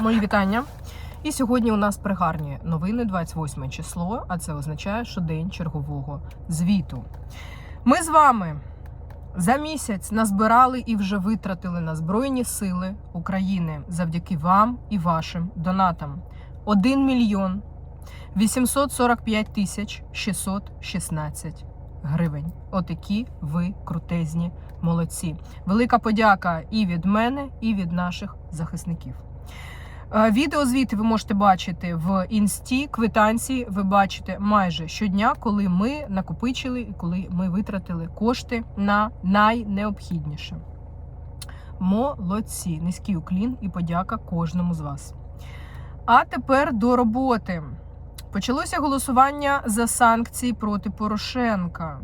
Мої вітання. І сьогодні у нас пригарні новини, 28 число, а це означає, що день чергового звіту. Ми з вами за місяць назбирали і вже витратили на Збройні Сили України завдяки вам і вашим донатам. 1 мільйон 845 тисяч 616 гривень. Отакі ви крутезні молодці. Велика подяка і від мене, і від наших захисників. Е, Відеозвіти ви можете бачити в інсті, квитанції ви бачите майже щодня, коли ми накопичили і коли ми витратили кошти на найнеобхідніше. Молодці! Низький уклін і подяка кожному з вас. А тепер до роботи. Почалося голосування за санкції проти Порошенка.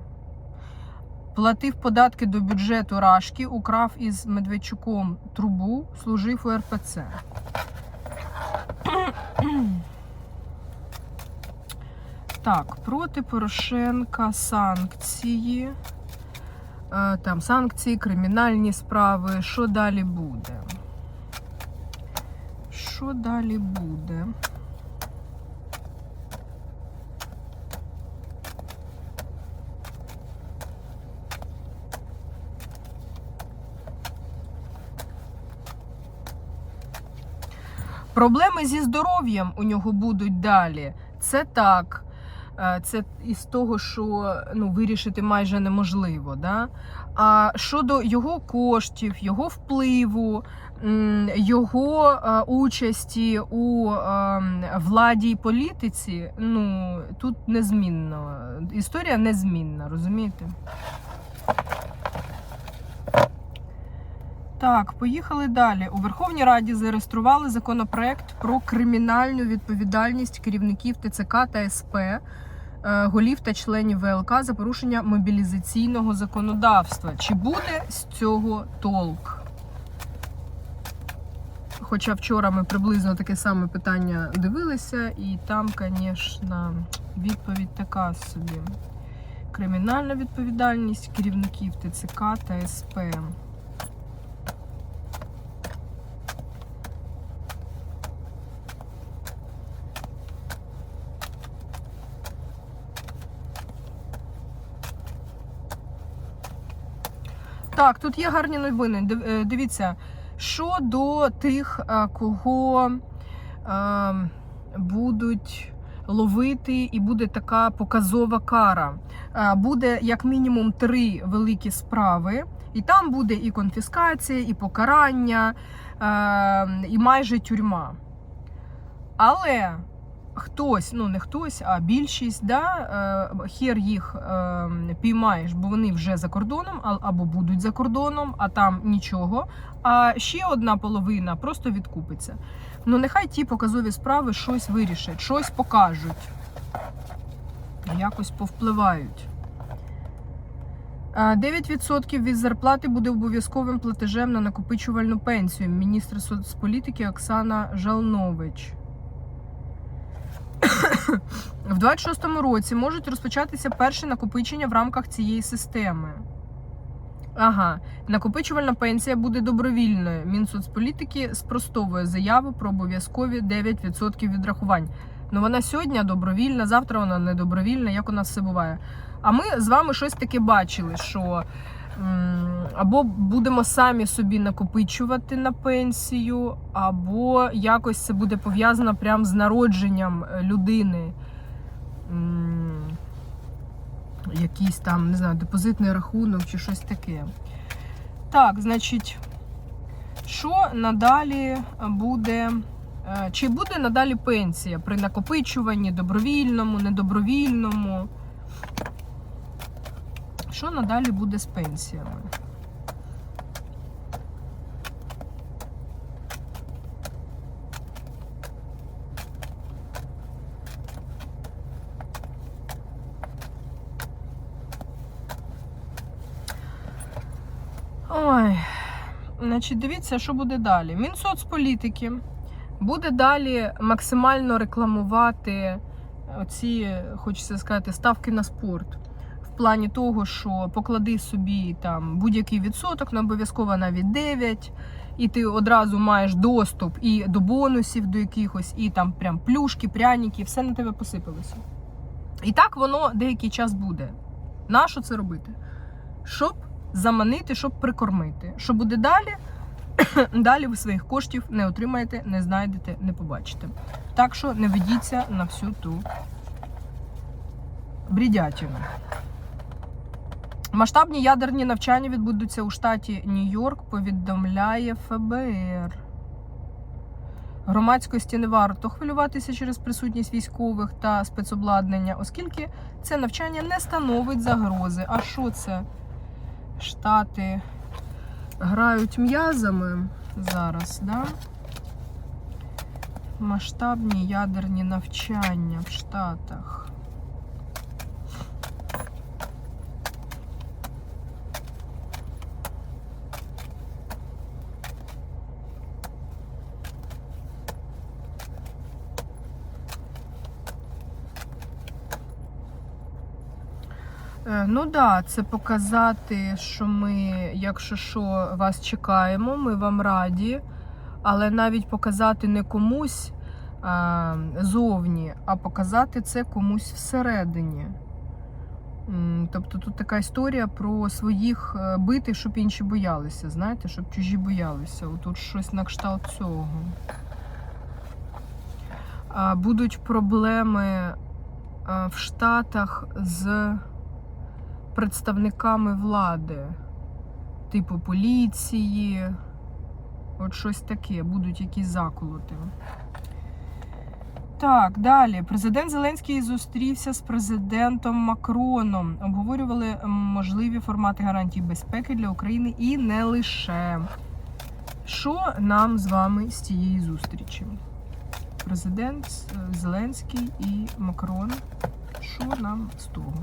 Платив податки до бюджету Рашки, украв із Медведчуком трубу, служив у РПЦ. Так, проти Порошенка санкції. Е, Там санкції, кримінальні справи. Що далі буде? Що далі буде? Проблеми зі здоров'ям у нього будуть далі. Це так. Е, Це із того, що ну, вирішити майже неможливо. Да? А щодо його коштів, його впливу, його е, участі у е, владі і політиці, ну тут незмінно. Історія незмінна, розумієте? Так, поїхали далі. У Верховній Раді зареєстрували законопроект про кримінальну відповідальність керівників ТЦК та СП, е, голів та членів ВЛК за порушення мобілізаційного законодавства. Чи буде з цього толк? Хоча вчора ми приблизно таке саме питання дивилися, і там, звісно, відповідь така собі: кримінальна відповідальність керівників ТЦК та СП. Так, тут є гарні новини. Е, Дивіться, що до тих, е, кого е, будуть ловити, і буде така показова кара. Буде як мінімум три великі справи, і там буде і конфіскація, і покарання, і майже тюрма. Але хтось, ну не хтось, а більшість, да, е, хер їх е, піймаєш, бо вони вже за кордоном або будуть за кордоном, а там нічого. А ще одна половина просто відкупиться. Ну нехай ті показові справи щось вирішать, щось покажуть, якось повпливають. Е, 9% від зарплати буде обов'язковим платежем на накопичувальну пенсію. Міністр соцполітики Оксана Жалнович. В 26-му році можуть розпочатися перші накопичення в рамках цієї системи. Ага, накопичувальна пенсія буде добровільною. Мінсоцполітики спростовує заяву про обов'язкові 9% відрахувань. Ну вона сьогодні добровільна, завтра вона не добровільна, як у нас все буває. А ми з вами щось таке бачили, що або будемо самі собі накопичувати на пенсію, або якось це буде пов'язано прямо з народженням е, людини. Якийсь там, не знаю, депозитний рахунок чи щось таке. Так, значить, що надалі буде? е, Чи буде надалі пенсія при накопичуванні добровільному, недобровільному? Що надалі буде з пенсіями? Ой, значить, дивіться, що буде далі. Мінсоцполітики буде далі максимально рекламувати оці, хочеться сказати, ставки на спорт. Плані того, що поклади собі там будь-який відсоток, не обов'язково навіть 9, і ти одразу маєш доступ і до бонусів, до якихось, і там прям плюшки, пряники, все на тебе посипалося. І так воно деякий час буде. Нащо це робити? Щоб заманити, щоб прикормити. Що буде далі? Далі ви своїх коштів не отримаєте, не знайдете, не побачите. Так що не ведіться на всю ту брідятину. Масштабні ядерні навчання відбудуться у штаті Нью-Йорк, повідомляє ФБР. Громадськості не варто хвилюватися через присутність військових та спецобладнання, оскільки це навчання не становить загрози. А що це? Штати грають м'язами зараз, да? Масштабні ядерні навчання в Штатах. Ну да, це показати, що ми, якщо що, вас чекаємо, ми вам раді, але навіть показати не комусь а, зовні, а показати це комусь всередині. Тобто тут така історія про своїх е, бити, щоб інші боялися, знаєте, щоб чужі боялися. Отут щось на кшталт цього. Будуть проблеми в Штатах з представниками влади, типу поліції, от щось таке, будуть якісь заколоти. Так, далі. Президент Зеленський зустрівся з президентом Макроном. Обговорювали можливі формати гарантій безпеки для України і не лише. Що нам з вами з цієї зустрічі? Президент е, Зеленський і Макрон. Що нам з того?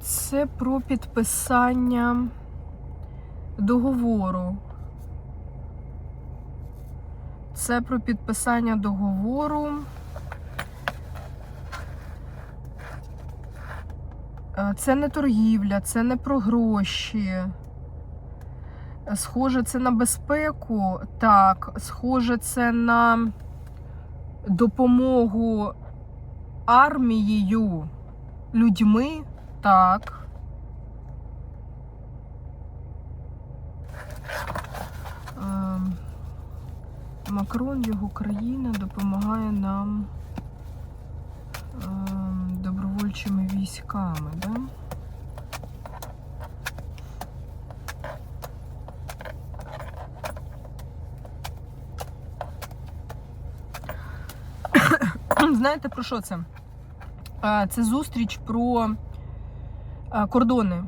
Це про підписання договору. Це про підписання договору. Це не торгівля, це не про гроші. Схоже, це на безпеку. Так, схоже, це на допомогу армією, людьми. Так. Ем, Макрон, його країна допомагає нам ем, добровольчими військами, да? Знаєте про що це? Е, Це зустріч про кордони.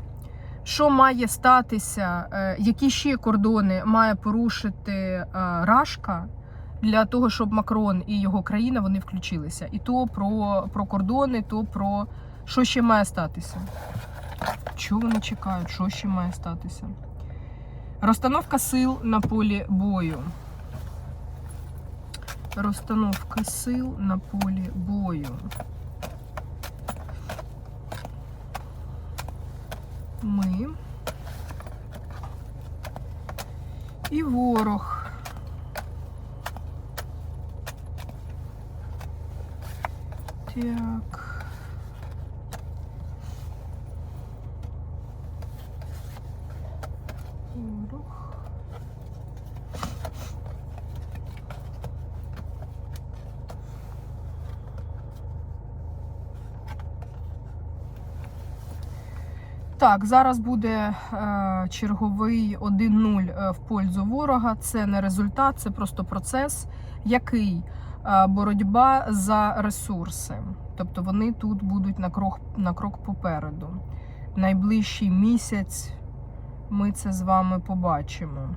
Що має статися, е, які ще кордони має порушити е, Рашка для того, щоб Макрон і його країна вони включилися? І то про, про кордони, то про що ще має статися? Чого вони чекають? Що ще має статися? Розстановка сил на полі бою. Розстановка сил на полі бою. Ми. І ворог. Так. Так, зараз буде е, черговий 1-0 е, в пользу ворога. Це не результат, це просто процес, який е, боротьба за ресурси. Тобто вони тут будуть на крок, на крок попереду. Найближчий місяць ми це з вами побачимо.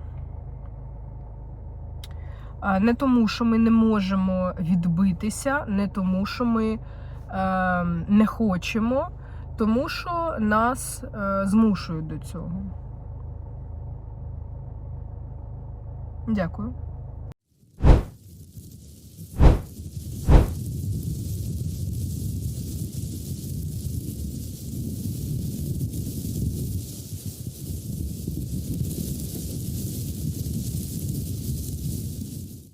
А, Не тому, що ми не можемо відбитися, не тому, що ми е, не хочемо, тому що нас е, змушують до цього. Дякую.